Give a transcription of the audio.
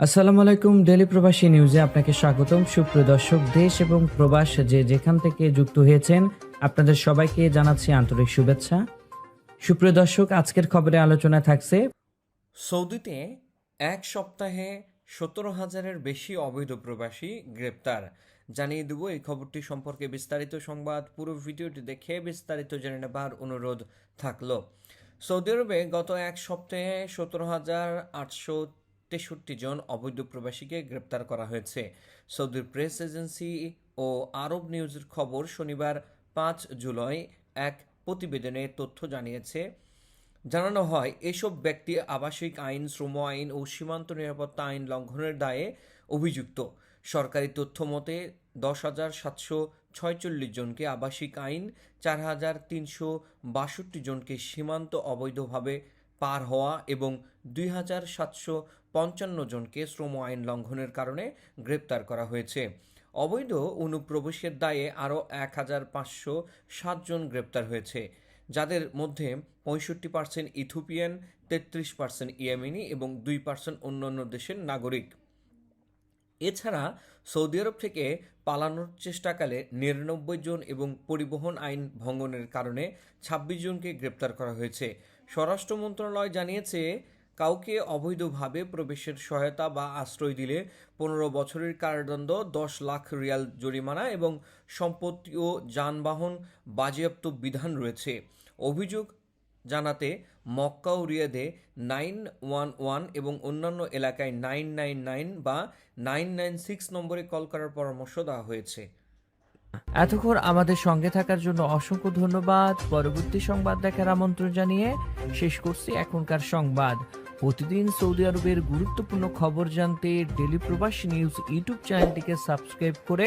আসসালামু আলাইকুম ডেলি প্রবাসী নিউজে আপনাকে স্বাগতম। সুপ্রিয় দর্শক, দেশ এবং প্রবাস যে যেখান থেকে যুক্ত হয়েছেন, আপনাদের সবাইকে জানাচ্ছি আন্তরিক শুভেচ্ছা। সুপ্রিয় দর্শক, আজকের খবরে আলোচনা থাকছে, সৌদিতে এক সপ্তাহে সতেরো হাজারের বেশি অবৈধ প্রবাসী গ্রেপ্তার। জানিয়ে দেব এই খবরটি সম্পর্কে বিস্তারিত সংবাদ। পুরো ভিডিওটি দেখে বিস্তারিত জেনে নেবার অনুরোধ থাকল। সৌদি আরবে গত এক সপ্তাহে সতেরো হাজার আটশো তেষট্টি জন অবৈধ প্রবাসীকে গ্রেপ্তার করা হয়েছে। সৌদির প্রেস এজেন্সি ও আরব নিউজের খবর, শনিবার পাঁচ জুলাই এক প্রতিবেদনে তথ্য জানিয়েছে, জানানো হয়, এসব ব্যক্তি আবাসিক আইন, শ্রম আইন ও সীমান্ত নিরাপত্তা আইন লঙ্ঘনের দায়ে অভিযুক্ত। সরকারি তথ্য মতে দশ হাজার সাতশো ছয়চল্লিশ জনকে আবাসিক আইন, চার হাজার তিনশো বাষট্টি জনকে সীমান্ত অবৈধভাবে পার হওয়া এবং দুই হাজার সাতশো পঞ্চান্ন জনকে শ্রম আইন লঙ্ঘনের কারণে গ্রেপ্তার করা হয়েছে। অবৈধ অনুপ্রবেশের দায়ে আরও এক হাজার পাঁচশো সাতজন গ্রেপ্তার হয়েছে, যাদের মধ্যে পঁয়ষট্টি পার্সেন্ট ইথোপিয়ান তেত্রিশ পার্সেন্ট ইয়েমেনি এবং দুই পার্সেন্ট অন্যান্য দেশের নাগরিক। এছাড়া সৌদি আরব থেকে পালানোর চেষ্টাকালে নিরানব্বই জন এবং পরিবহন আইন ভঙ্গনের কারণে ছাব্বিশ জনকে গ্রেপ্তার করা হয়েছে। স্বরাষ্ট্র মন্ত্রণালয় জানিয়েছে, কাউকে অবৈধভাবে প্রবেশের সহায়তা বা আশ্রয় দিলে পনেরো বছরের কারাদণ্ড, দশ লাখ রিয়াল জরিমানা এবং সম্পত্তি ও যানবাহন বাজেয়াপ্ত বিধান রয়েছে। অভিযোগ জানাতে মক্কা ও রিয়াদে নাইন ওয়ান ওয়ান এবং অন্যান্য এলাকায় নাইন নাইন নাইন বা নাইন নাইন সিক্স নম্বরে কল করার পরামর্শ দেওয়া হয়েছে। এতক্ষণ আমাদের সঙ্গে থাকার জন্য অসংখ্য ধন্যবাদ। পরবর্তী সংবাদ দেখার আমন্ত্রণ জানিয়ে শেষ করছি এখনকার সংবাদ। প্রতিদিন সৌদি আরবের গুরুত্বপূর্ণ খবর জানতে ডেলি প্রবাসী নিউজ ইউটিউব চ্যানেলটিকে সাবস্ক্রাইব করে